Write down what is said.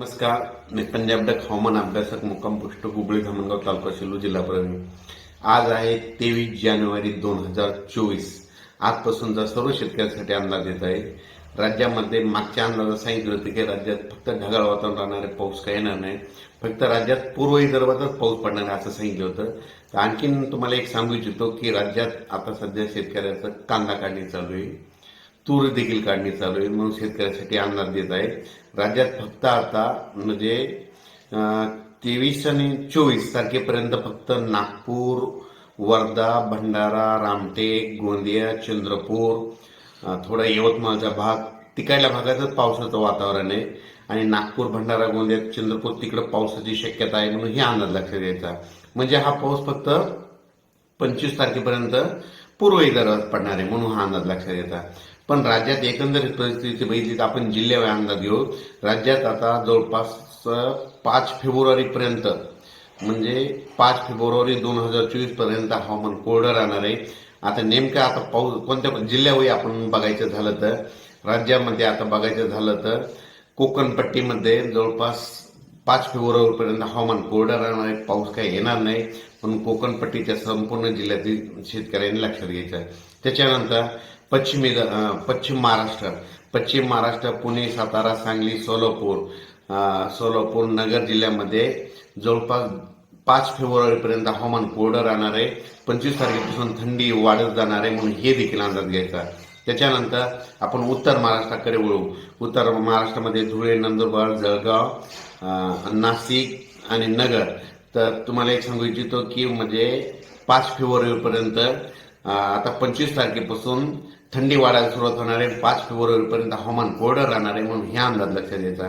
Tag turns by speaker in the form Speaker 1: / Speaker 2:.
Speaker 1: नमस्कार मी पंजाब डक हवामान अभ्यासक मुक्काम पोस्ट हुबळी धामणगाव तालुका सेलू जिल्हा परभणी आज आहे तेवीस जानेवारी दोन हजार चोवीस. आजपासूनचा सर्व शेतकऱ्यांसाठी अंदाज येत आहे राज्यामध्ये मागच्या अंदाजात सांगितलं होतं की राज्यात फक्त ढगाळ वातावरण राहणारे पाऊस काही येणार नाही. फक्त राज्यात पूर्व विदर्भातच पाऊस पडणार आहे असं सांगितलं होतं. तर आणखीन तुम्हाला एक सांगू इच्छितो की राज्यात आता सध्या शेतकऱ्याचं कांदा काढणी चालू आहे. तूर देखील काढणी चालू आहे. म्हणून शेतकऱ्यासाठी अंदाज देत आहे. राज्यात फक्त आता म्हणजे तेवीस आणि चोवीस तारखेपर्यंत फक्त नागपूर वर्धा भंडारा रामटेक गोंदिया चंद्रपूर थोडा यवतमाळचा भाग तिकडल्या भागातच पावसाचं वातावरण आहे. आणि नागपूर भंडारा गोंदिया चंद्रपूर तिकडे पावसाची शक्यता आहे म्हणून हे अंदाज लक्षात घ्यायचा म्हणजे हा पाऊस फक्त पंचवीस तारखेपर्यंत पूर्व विदर्भात पडणार आहे म्हणून हा अंदाज लक्षात घ्यायचा पण राज्यात एकंदरीत परिस्थिती बघितली तर आपण जिल्ह्यावर अंदाज घेऊ. राज्यात आता जवळपास पाच फेब्रुवारीपर्यंत म्हणजे पाच फेब्रुवारी दोन हजार चोवीसपर्यंत हवामान कोरडं राहणार आहे. आता नेमकं आता पाऊस कोणत्या जिल्ह्यावरही आपण बघायचं झालं तर राज्यामध्ये आता बघायचं झालं तर कोकणपट्टीमध्ये जवळपास पाच फेब्रुवारीपर्यंत हवामान कोरडं राहणार आहे. पाऊस काही येणार नाही. पण कोकणपट्टीच्या संपूर्ण जिल्ह्यातील शेतकऱ्यांनी लक्षात घ्यायचं आहे. त्याच्यानंतर पश्चिमी पश्चिम महाराष्ट्र. पश्चिम महाराष्ट्र पुणे सातारा सांगली सोलापूर. सोलापूर नगर जिल्ह्यामध्ये जवळपास पाच फेब्रुवारीपर्यंत हवामान कोरडं राहणार आहे. पंचवीस तारखेपासून थंडी वाढत जाणार आहे म्हणून हे देखील अंदाज घ्यायचा त्याच्यानंतर आपण उत्तर महाराष्ट्राकडे वळू. उत्तर महाराष्ट्रामध्ये धुळे नंदुरबार जळगाव नाशिक आणि नगर तर तुम्हाला एक सांगू इच्छितो की म्हणजे पाच फेब्रुवारीपर्यंत आता पंचवीस तारखेपासून थंडी वाढायला सुरुवात होणार आहे पाच फेब्रुवारीपर्यंत हवामान कोरडं राहणार आहे म्हणून ह्या अंदाज लक्षात द्यायचा